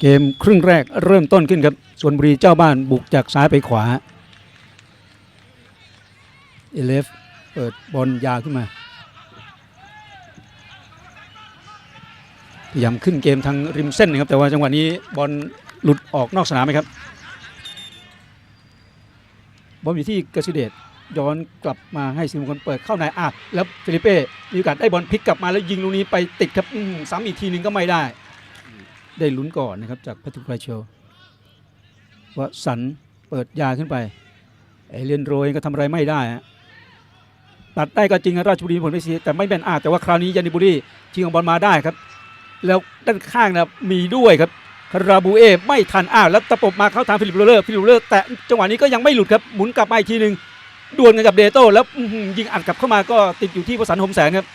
เกมครึ่งแรกเริ่มต้นขึ้นครับส่วนบุรีเจ้าบ้านบุกจากซ้ายไปขวาเอเลฟเปิดบอลยาวขึ้นมาพยายามขึ้นเกมทางริมเส้นนะครับแต่ว่าจังหวะนี้บอลหลุดออกนอกสนามไหมครับ บอลอยู่ที่กสิเดชย้อนกลับมาให้สิมงคลเปิดเข้าในอะแล้วฟิลิเป้มีโอกาสได้บอลพลิกกลับมาแล้วยิงลูกนี้ไปติดครับอือหือซ้ำอีกทีนึงก็ไม่ได้ ได้ลุ้นก่อนนะครับจากแพทริกไครเชลวสันต์เปิดยาขึ้นไปเอเลียนโรยก็ทำอะไรไม่ได้ฮะตัดได้ก็จริงนะราชบุรีมีผลไม่เสียแต่ไม่แม่นอาแต่ว่าคราวนี้ยานิบุรีชิงเอาบอลมาได้ครับ แล้วด้านข้างนะมีด้วยครับคาราบูเอไม่ทันอ้าวแล้วตะปบมาเข้าทางฟิลิปโรเลอร์ฟิลิปโรเลอร์แต่จังหวะนี้ก็ยังไม่หลุดครับหมุนกลับมาอีกทีหนึ่งดวลกันกับเดโต้แล้วอื้อหือยิงอัดกลับเข้ามาก็ติดอยู่ที่วสันต์หมแสงครับ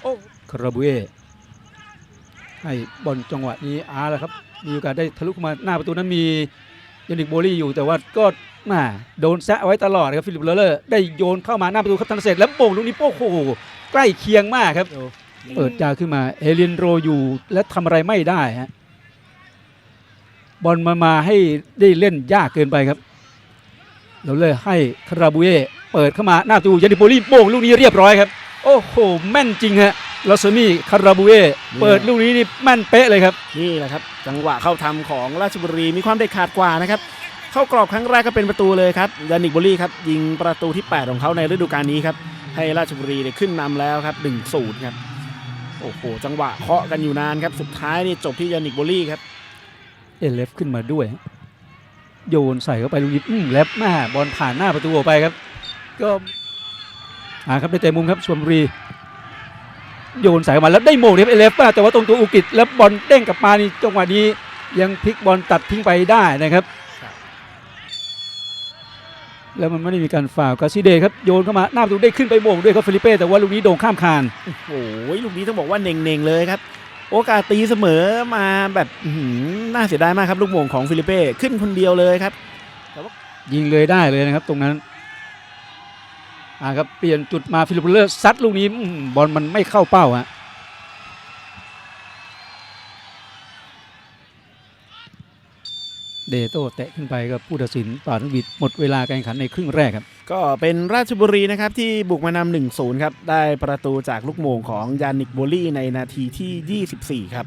โอ้คาราบูเอ ให้บอลจังหวะนี้อาแล้วครับ มีโอกาสได้ทะลุเข้ามาหน้าประตูนั้นมียานิกโบลี่อยู่แต่ว่าก็แม่โดนแซะเอาไว้ตลอดครับฟิลิปโรเลอร์ได้โยนเข้ามาหน้าประตูครับธนเศษแล้วโป่งลูกนี้โป้งโอ้โหใกล้เคียงมากครับ เปิดยาวขึ้นมาเอเลียนโรอยู่และทำอะไรไม่ได้ฮะบอลมามาให้ได้เล่นยากเกินไปครับเราเลยให้คาราบูเอเปิดเข้ามาหน้าประตูยานิโปลีโป่งลูกนี้เรียบร้อยครับ โอ้โหแม่นจริงฮะ ลอสมี่คาราบูเอเปิดลูกนี้นี่แม่นเป๊ะเลยครับ นี่แหละครับ จังหวะเข้าทำของราชบุรีมีความเด็ดขาดกว่านะครับ เข้ากรอบครั้งแรกก็เป็นประตูเลยครับยานิกโบลี่ครับยิงประตูที่ 8 ของเขาในฤดูกาลนี้ครับ ให้ราชบุรีเนี่ยขึ้นนำแล้วครับ1 0ครับ โอ้โห จังหวะเคาะกันอยู่นานครับ สุดท้ายนี่จบที่ยานิกโบลี่ครับ เอเลฟขึ้นมาด้วยฮะโยนใส่เข้าไปลูกนี้อื้อแล้วแม่บอลผ่านหน้าประตูออกไปครับ ก็อ่าครับได้เตะมุมครับชลบุรี โยนใส่เข้ามาแล้วได้โมงครับเอเลฟแต่ว่าตรงตัวอุกิจแล้วบอลเด้งกลับมานี่จังหวะนี้ยังพลิกบอลตัดทิ้งไปได้นะครับครับ แล้วมันไม่ได้มีการฝ่าวกาซิเดครับโยนเข้ามาหน้าประตูได้ขึ้นไปโมงด้วยครับฟิลิเป้แต่ว่าลูกนี้โด่งข้ามคานโอ้ยลูกนี้ต้องบอกว่าเน่งๆเลยครับโอกาสตีเสมอมาแบบอื้อหือน่าเสียดายมากครับ ลูกโมงของฟิลิเป้ขึ้นคนเดียวเลยครับยิงเลยได้เลยนะครับตรงนั้น อ่าครับเปลี่ยนจุดมาฟิลิปเลอร์ซัดลูกนี้บอลมันไม่เข้าเป้าฮะเดโต้เตะขึ้นไปกับผู้ตัดสินป่าทั้งบิดหมดเวลาการแข่งขันในครึ่งแรกครับ ก็เป็นราชบุรีนะครับที่บุกมานำหนึ่งศูนย์ครับ ได้ประตูจากลูกโมงของยานิกโบลี่ในนาทีที่ 24 ครับ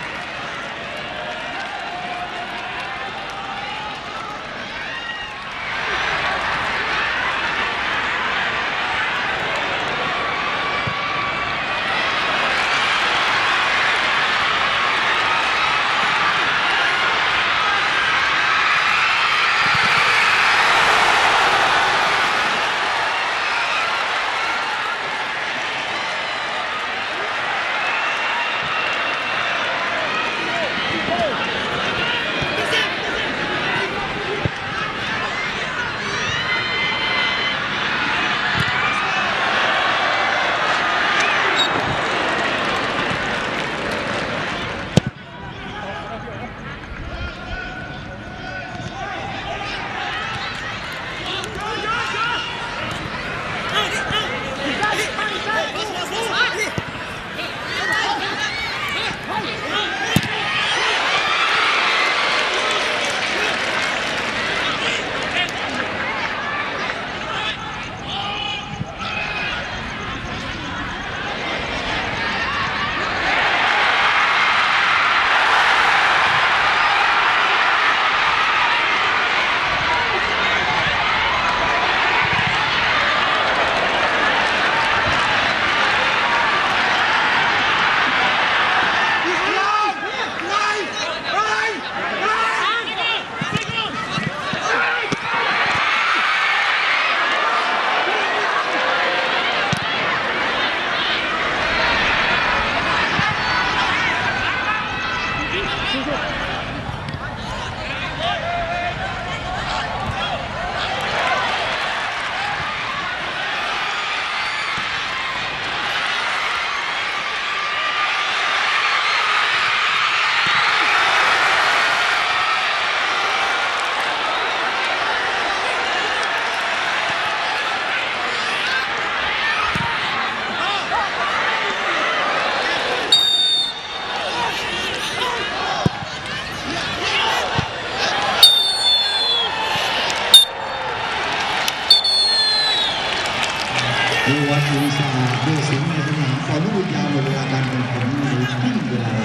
ดูวัดอินสาดูสิงในสนามตอนนี้ยาวเวลาการแข่งขันในครึ่งเวลา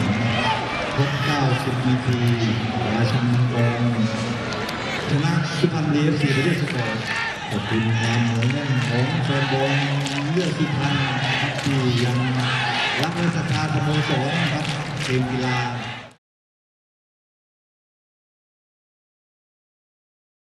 ครบ90 นาทีราชันมังกรชนะสุพรรณดีเอฟซีไปด้วยสกอร์ขอบคุณความเหนียวแน่นของแฟนบอลเลือดสุพรรณที่ยังรักและศรัทธาสโมสรครับเกมกีฬา